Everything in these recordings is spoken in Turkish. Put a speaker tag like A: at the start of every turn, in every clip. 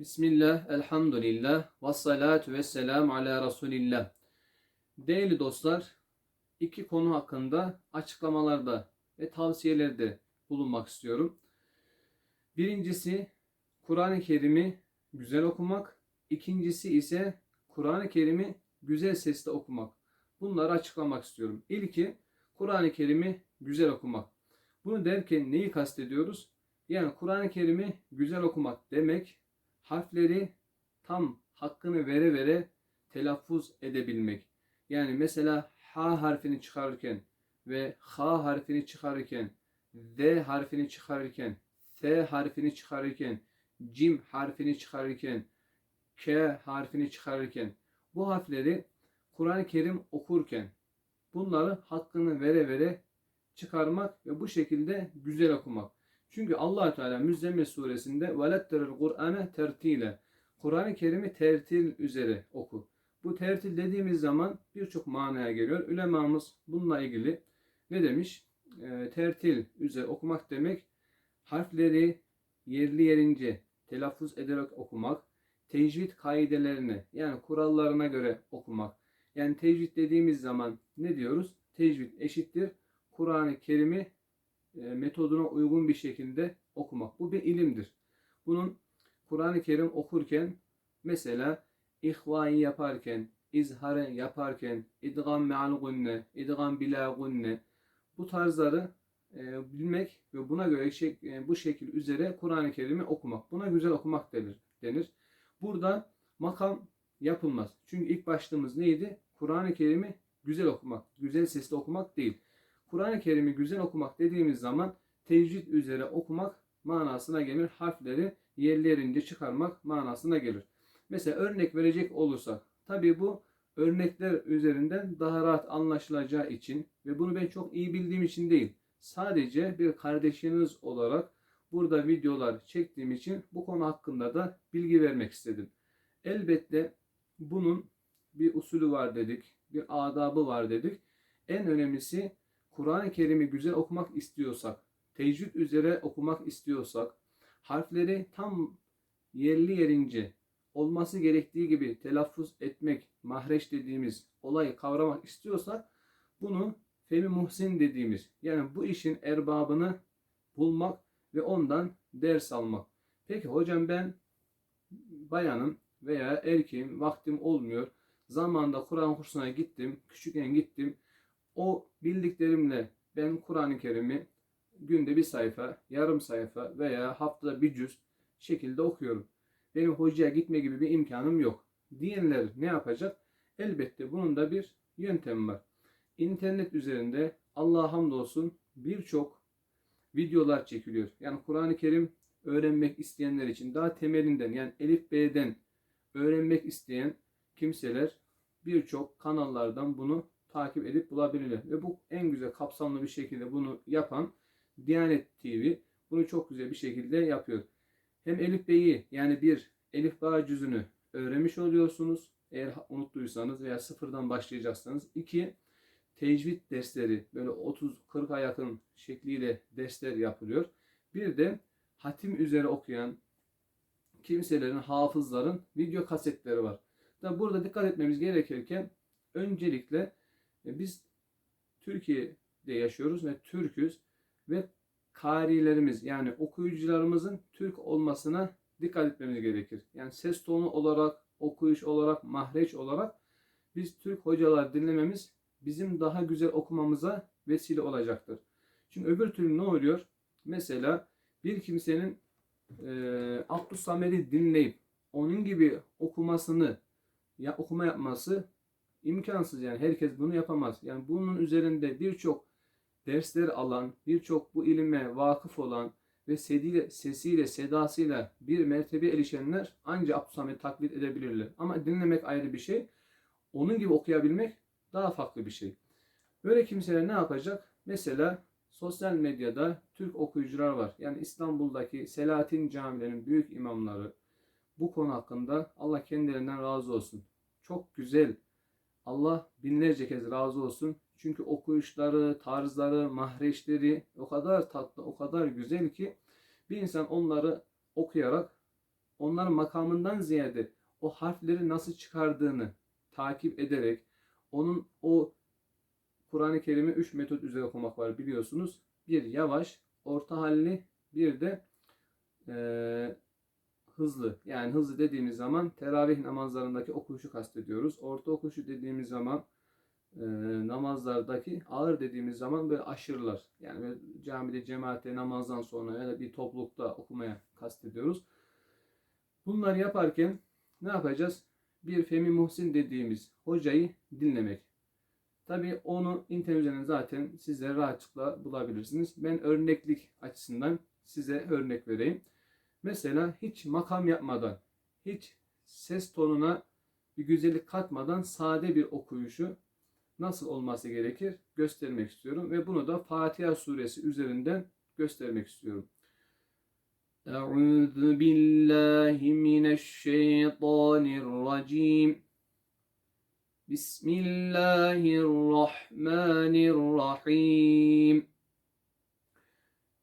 A: Bismillah, elhamdülillah, ve salatu ve selam ala Resulillah. Değerli dostlar, iki konu hakkında açıklamalarda ve tavsiyelerde bulunmak istiyorum. Birincisi, Kur'an-ı Kerim'i güzel okumak. İkincisi ise Kur'an-ı Kerim'i güzel sesle okumak. Bunları açıklamak istiyorum. İlki, Kur'an-ı Kerim'i güzel okumak. Bunu derken neyi kastediyoruz? Yani Kur'an-ı Kerim'i güzel okumak demek, harfleri tam hakkını vere vere telaffuz edebilmek. Yani mesela H harfini çıkarırken ve H harfini çıkarırken, D harfini çıkarırken, T harfini çıkarırken, Cim harfini çıkarırken, K harfini çıkarırken bu harfleri Kur'an-ı Kerim okurken bunları hakkını vere vere çıkarmak ve bu şekilde güzel okumak. Çünkü allah Teala Müzzemmil suresinde veletteril Kur'an'ı tertile Kur'an-ı Kerim'i tertil üzere oku. Bu tertil dediğimiz zaman birçok manaya geliyor. Ülemamız bununla ilgili ne demiş? E, tertil üzere okumak demek harfleri yerli yerince telaffuz ederek okumak, tecvid kaidelerini yani kurallarına göre okumak. Yani tecvid dediğimiz zaman ne diyoruz? Tecvid eşittir Kur'an-ı Kerim'i metoduna uygun bir şekilde okumak. Bu bir ilimdir. Bunun Kur'an-ı Kerim okurken mesela ihvayı yaparken, izharı yaparken, idgam me'al gunne, idgam bila gunne bu tarzları e, bilmek ve buna göre şek, e, bu şekil üzere Kur'an-ı Kerim'i okumak. Buna güzel okumak denir. denir. Burada makam yapılmaz. Çünkü ilk başlığımız neydi? Kur'an-ı Kerim'i güzel okumak, güzel sesle okumak değil. Kur'an-ı Kerim'i güzel okumak dediğimiz zaman tecvid üzere okumak manasına gelir. Harfleri yerlerince çıkarmak manasına gelir. Mesela örnek verecek olursak, tabii bu örnekler üzerinden daha rahat anlaşılacağı için ve bunu ben çok iyi bildiğim için değil, sadece bir kardeşiniz olarak burada videolar çektiğim için bu konu hakkında da bilgi vermek istedim. Elbette bunun bir usulü var dedik, bir adabı var dedik. En önemlisi Kur'an-ı Kerim'i güzel okumak istiyorsak, tecvid üzere okumak istiyorsak, harfleri tam yerli yerince olması gerektiği gibi telaffuz etmek, mahreç dediğimiz olayı kavramak istiyorsak bunu Femi Muhsin dediğimiz yani bu işin erbabını bulmak ve ondan ders almak. Peki hocam ben bayanım veya erkeğim vaktim olmuyor. Zamanında Kur'an kursuna gittim, küçükken gittim. O bildiklerimle ben Kur'an-ı Kerim'i günde bir sayfa, yarım sayfa veya haftada bir cüz şekilde okuyorum. Benim hocaya gitme gibi bir imkanım yok. Diyenler ne yapacak? Elbette bunun da bir yöntemi var. İnternet üzerinde Allah'a hamdolsun birçok videolar çekiliyor. Yani Kur'an-ı Kerim öğrenmek isteyenler için daha temelinden yani Elif B'den öğrenmek isteyen kimseler birçok kanallardan bunu takip edip bulabilirler. Ve bu en güzel kapsamlı bir şekilde bunu yapan Diyanet TV bunu çok güzel bir şekilde yapıyor. Hem Elif Bey'i yani bir Elif Bağ cüzünü öğrenmiş oluyorsunuz. Eğer unuttuysanız veya sıfırdan başlayacaksanız. iki tecvid dersleri böyle 30-40'a yakın şekliyle dersler yapılıyor. Bir de hatim üzere okuyan kimselerin, hafızların video kasetleri var. Da burada dikkat etmemiz gerekirken öncelikle e, biz Türkiye'de yaşıyoruz ve Türküz ve karilerimiz yani okuyucularımızın Türk olmasına dikkat etmemiz gerekir. Yani ses tonu olarak, okuyuş olarak, mahreç olarak biz Türk hocalar dinlememiz bizim daha güzel okumamıza vesile olacaktır. Çünkü öbür türlü ne oluyor? Mesela bir kimsenin e, Abdus Samer'i dinleyip onun gibi okumasını ya okuma yapması imkansız yani herkes bunu yapamaz. Yani bunun üzerinde birçok dersler alan, birçok bu ilime vakıf olan ve sesiyle, sesiyle, sedasıyla bir mertebe erişenler ancak Abdülhamid'i taklit edebilirler. Ama dinlemek ayrı bir şey. Onun gibi okuyabilmek daha farklı bir şey. Böyle kimseler ne yapacak? Mesela sosyal medyada Türk okuyucular var. Yani İstanbul'daki Selahattin camilerinin büyük imamları bu konu hakkında Allah kendilerinden razı olsun. Çok güzel. Allah binlerce kez razı olsun. Çünkü okuyuşları, tarzları, mahreçleri o kadar tatlı, o kadar güzel ki bir insan onları okuyarak onların makamından ziyade o harfleri nasıl çıkardığını takip ederek onun o Kur'an-ı Kerim'i 3 metot üzere okumak var biliyorsunuz. Bir yavaş, orta halli, bir de eee, hızlı. Yani hızlı dediğimiz zaman teravih namazlarındaki okuyuşu kastediyoruz. Orta okuyuşu dediğimiz zaman eee, namazlardaki ağır dediğimiz zaman böyle aşırılar. Yani böyle camide cemaatte namazdan sonra ya da bir toplulukta okumaya kastediyoruz. Bunları yaparken ne yapacağız? Bir Femi Muhsin dediğimiz hocayı dinlemek. Tabii onu internet üzerinden zaten sizlere rahatlıkla bulabilirsiniz. Ben örneklik açısından size örnek vereyim. Mesela hiç makam yapmadan, hiç ses tonuna bir güzellik katmadan sade bir okuyuşu nasıl olması gerekir göstermek istiyorum. Ve bunu da Fatiha suresi üzerinden göstermek istiyorum. Euzu billahi mineşşeytanirracim. Bismillahirrahmanirrahim.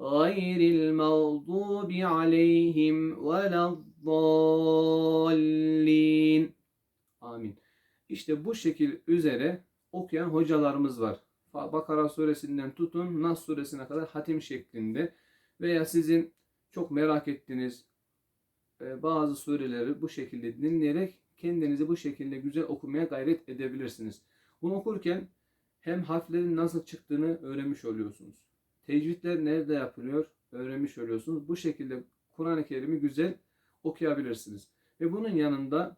A: غير المغضوب عليهم ولا الضالين Amin. İşte bu şekil üzere okuyan hocalarımız var. Bakara suresinden tutun Nas suresine kadar hatim şeklinde veya sizin çok merak ettiğiniz e, bazı sureleri bu şekilde dinleyerek kendinizi bu şekilde güzel okumaya gayret edebilirsiniz. Bunu okurken hem harflerin nasıl çıktığını öğrenmiş oluyorsunuz. Tecvidler nerede yapılıyor öğrenmiş oluyorsunuz. Bu şekilde Kur'an-ı Kerim'i güzel okuyabilirsiniz. Ve bunun yanında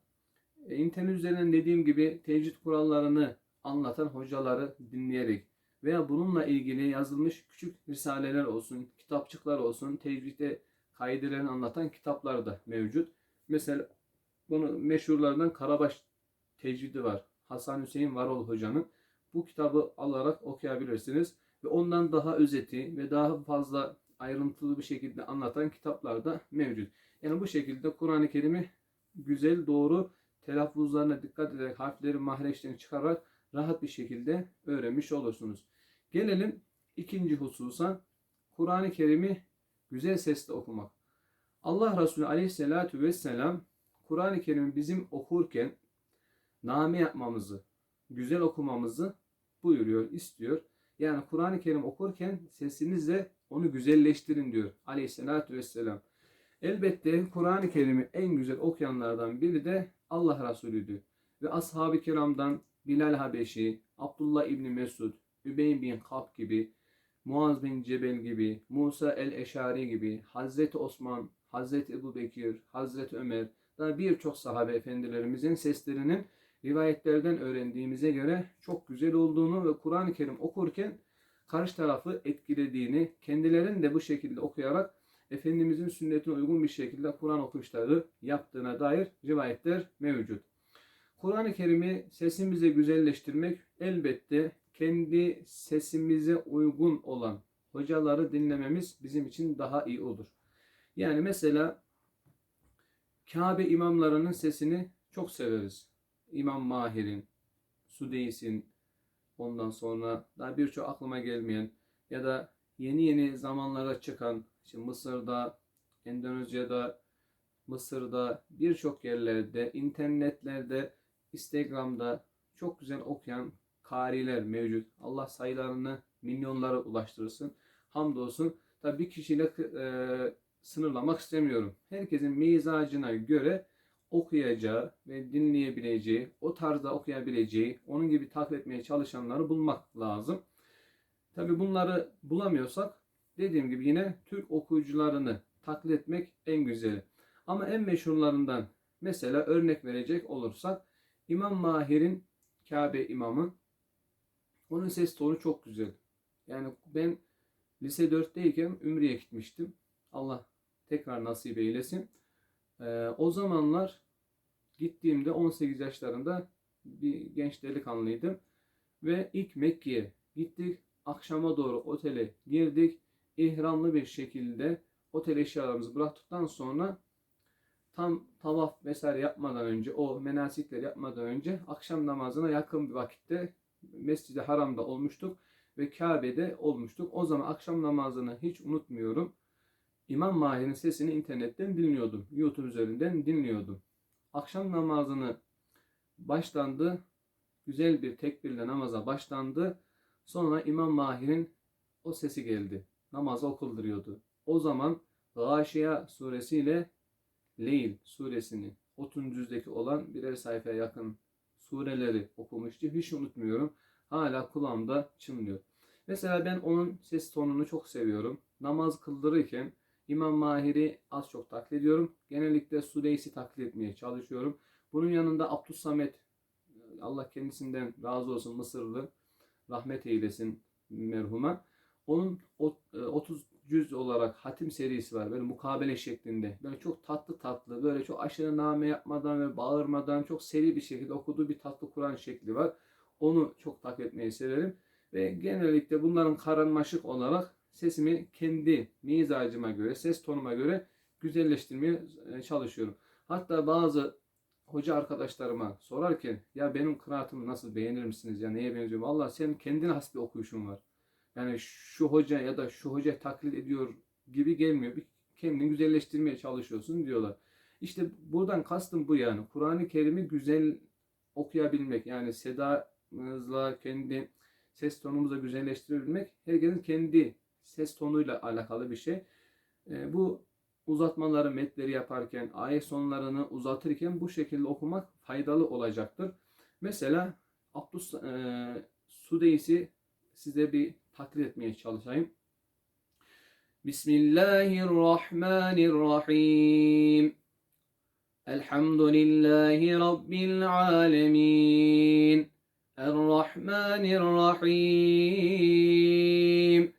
A: e, internet üzerinden dediğim gibi tecvid kurallarını anlatan hocaları dinleyerek veya bununla ilgili yazılmış küçük risaleler olsun, kitapçıklar olsun, tecvide kaidelerini anlatan kitaplar da mevcut. Mesela bunu meşhurlardan Karabaş tecvidi var. Hasan Hüseyin Varol Hoca'nın bu kitabı alarak okuyabilirsiniz. Ve ondan daha özeti ve daha fazla ayrıntılı bir şekilde anlatan kitaplar da mevcut. Yani bu şekilde Kur'an-ı Kerim'i güzel, doğru telaffuzlarına dikkat ederek harfleri mahreçten çıkararak rahat bir şekilde öğrenmiş olursunuz. Gelelim ikinci hususa Kur'an-ı Kerim'i güzel sesle okumak. Allah Resulü Aleyhisselatü Vesselam Kur'an-ı Kerim'i bizim okurken name yapmamızı, güzel okumamızı buyuruyor, istiyor. Yani Kur'an-ı Kerim okurken sesinizle onu güzelleştirin diyor aleyhissalatü vesselam. Elbette Kur'an-ı Kerim'i en güzel okuyanlardan biri de Allah Resulü'dü. Ve ashab-ı kiramdan Bilal Habeşi, Abdullah İbni Mesud, Übeyn bin Kab gibi, Muaz bin Cebel gibi, Musa el-Eşari gibi, Hazreti Osman, Hazreti Ebu Bekir, Hazreti Ömer, daha birçok sahabe efendilerimizin seslerinin rivayetlerden öğrendiğimize göre çok güzel olduğunu ve Kur'an-ı Kerim okurken karşı tarafı etkilediğini, kendilerinin de bu şekilde okuyarak Efendimizin sünnetine uygun bir şekilde Kur'an okuyuşları yaptığına dair rivayetler mevcut. Kur'an-ı Kerim'i sesimize güzelleştirmek elbette kendi sesimize uygun olan hocaları dinlememiz bizim için daha iyi olur. Yani mesela Kabe imamlarının sesini çok severiz. İmam Mahir'in, Sudeys'in, ondan sonra daha birçok aklıma gelmeyen ya da yeni yeni zamanlara çıkan işte Mısır'da, Endonezya'da, Mısır'da birçok yerlerde, internetlerde, Instagram'da çok güzel okuyan kariler mevcut. Allah sayılarını milyonlara ulaştırsın. Hamdolsun. Tabi bir kişiyle e, sınırlamak istemiyorum. Herkesin mizacına göre okuyacağı ve dinleyebileceği, o tarzda okuyabileceği, onun gibi taklit etmeye çalışanları bulmak lazım. Tabi bunları bulamıyorsak dediğim gibi yine Türk okuyucularını taklit etmek en güzeli. Ama en meşhurlarından mesela örnek verecek olursak İmam Mahir'in Kabe imamı onun ses tonu çok güzel. Yani ben lise 4'teyken Ümre'ye gitmiştim. Allah tekrar nasip eylesin. Ee, o zamanlar gittiğimde 18 yaşlarında bir genç delikanlıydım. Ve ilk Mekke'ye gittik. Akşama doğru otele girdik. İhramlı bir şekilde otel eşyalarımızı bıraktıktan sonra tam tavaf vesaire yapmadan önce o menasikleri yapmadan önce akşam namazına yakın bir vakitte Mescid-i Haram'da olmuştuk ve Kabe'de olmuştuk. O zaman akşam namazını hiç unutmuyorum. İmam Mahir'in sesini internetten dinliyordum. YouTube üzerinden dinliyordum. Akşam namazını başlandı. Güzel bir tekbirle namaza başlandı. Sonra İmam Mahir'in o sesi geldi. Namazı okulduruyordu. O zaman Gâşiya suresiyle Leyl suresini 30. cüzdeki olan birer sayfaya yakın sureleri okumuştu. Hiç unutmuyorum. Hala kulağımda çınlıyor. Mesela ben onun ses tonunu çok seviyorum. Namaz kıldırırken İmam Mahir'i az çok taklit ediyorum. Genellikle Sudeysi taklit etmeye çalışıyorum. Bunun yanında Abdüssamet Allah kendisinden razı olsun Mısırlı rahmet eylesin merhuma. Onun ot- e, 30 cüz olarak hatim serisi var. Böyle mukabele şeklinde. Böyle çok tatlı tatlı, böyle çok aşırı name yapmadan ve bağırmadan çok seri bir şekilde okuduğu bir tatlı Kur'an şekli var. Onu çok takip etmeyi severim. Ve genellikle bunların karmaşık olarak sesimi kendi mizacıma göre, ses tonuma göre güzelleştirmeye e, çalışıyorum. Hatta bazı hoca arkadaşlarıma sorarken ya benim kıraatımı nasıl beğenir misiniz ya neye benziyor? Valla senin kendine has bir okuyuşun var. Yani şu hoca ya da şu hoca taklit ediyor gibi gelmiyor. Bir kendini güzelleştirmeye çalışıyorsun diyorlar. İşte buradan kastım bu yani. Kur'an-ı Kerim'i güzel okuyabilmek yani sedamızla kendi ses tonumuza güzelleştirebilmek herkesin kendi ses tonuyla alakalı bir şey. E, bu uzatmaları, metleri yaparken, ayet sonlarını uzatırken bu şekilde okumak faydalı olacaktır. Mesela Abdus e, Sudeysi size bir taklit etmeye çalışayım. Bismillahirrahmanirrahim. Elhamdülillahi Rabbil alemin. Errahmanirrahim.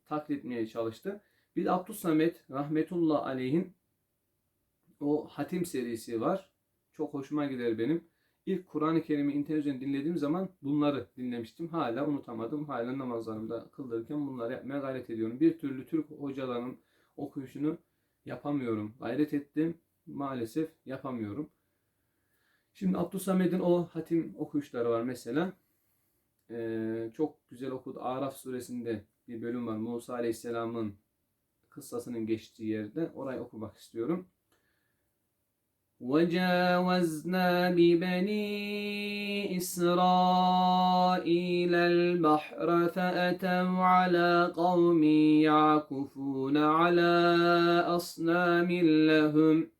A: taklit etmeye çalıştı. Bir de Abdüssamet rahmetullah aleyhin o hatim serisi var. Çok hoşuma gider benim. İlk Kur'an-ı Kerim'i internet dinlediğim zaman bunları dinlemiştim. Hala unutamadım. Hala namazlarımda kıldırırken bunları yapmaya gayret ediyorum. Bir türlü Türk hocalarının okuyuşunu yapamıyorum. Gayret ettim. Maalesef yapamıyorum. Şimdi Abdüsamet'in o hatim okuyuşları var mesela. Ee, çok güzel okudu. Araf suresinde bir bölüm var. Musa Aleyhisselam'ın kıssasının geçtiği yerde. Orayı okumak istiyorum. وجاوزنا ببني إسرائيل البحر فأتوا على قوم يعكفون على أصنام لهم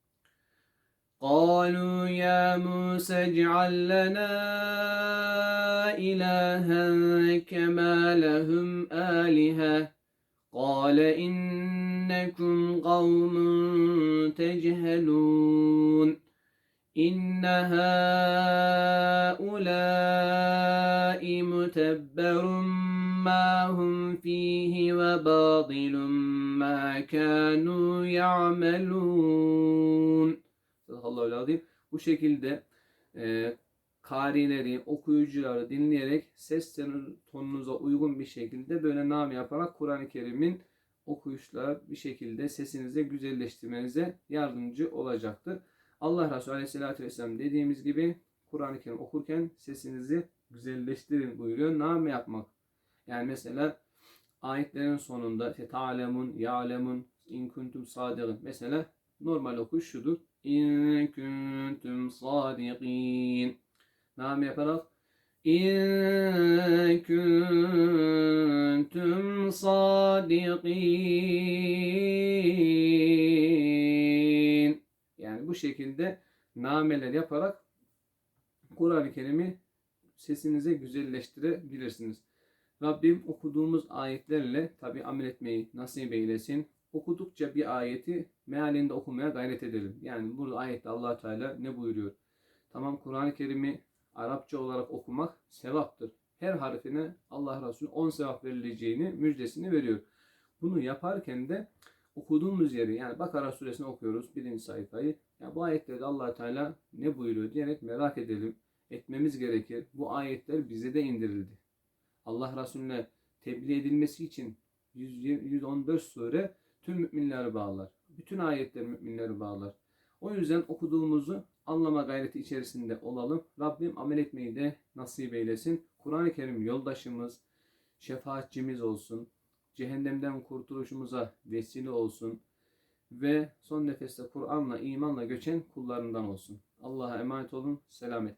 A: قالوا يا موسى اجعل لنا إلها كما لهم آلهة. قال إنكم قوم تجهلون. إن هؤلاء متبر ما هم فيه وباطل ما كانوا يعملون. Sadakallahu azim. Bu şekilde e, karileri, okuyucuları dinleyerek ses tonunuza uygun bir şekilde böyle nam yaparak Kur'an-ı Kerim'in okuyuşlar bir şekilde sesinize güzelleştirmenize yardımcı olacaktır. Allah Resulü Aleyhisselatü Vesselam dediğimiz gibi Kur'an-ı Kerim okurken sesinizi güzelleştirin buyuruyor. Nam yapmak. Yani mesela ayetlerin sonunda işte ta'lemun, ya'lemun, in kuntum. Mesela normal okuş şudur. İn kuntum sadiqin. Nam yaparak İn kuntum sadiqin. Yani bu şekilde nameler yaparak Kur'an-ı Kerim'i sesinize güzelleştirebilirsiniz. Rabbim okuduğumuz ayetlerle tabi amel etmeyi nasip eylesin. Okudukça bir ayeti mealinde okumaya gayret edelim. Yani burada ayette allah Teala ne buyuruyor? Tamam Kur'an-ı Kerim'i Arapça olarak okumak sevaptır. Her harfine Allah Resulü 10 sevap verileceğini müjdesini veriyor. Bunu yaparken de okuduğumuz yeri yani Bakara suresini okuyoruz birinci sayfayı. Ya bu ayetlerde allah Teala ne buyuruyor diyerek merak edelim. Etmemiz gerekir. Bu ayetler bize de indirildi. Allah Resulüne tebliğ edilmesi için 120 114 sure tüm müminleri bağlar. Bütün ayetler müminleri bağlar. O yüzden okuduğumuzu anlama gayreti içerisinde olalım. Rabbim amel etmeyi de nasip eylesin. Kur'an-ı Kerim yoldaşımız, şefaatçimiz olsun. Cehennemden kurtuluşumuza vesile olsun. Ve son nefeste Kur'an'la, imanla göçen kullarından olsun. Allah'a emanet olun. Selamet.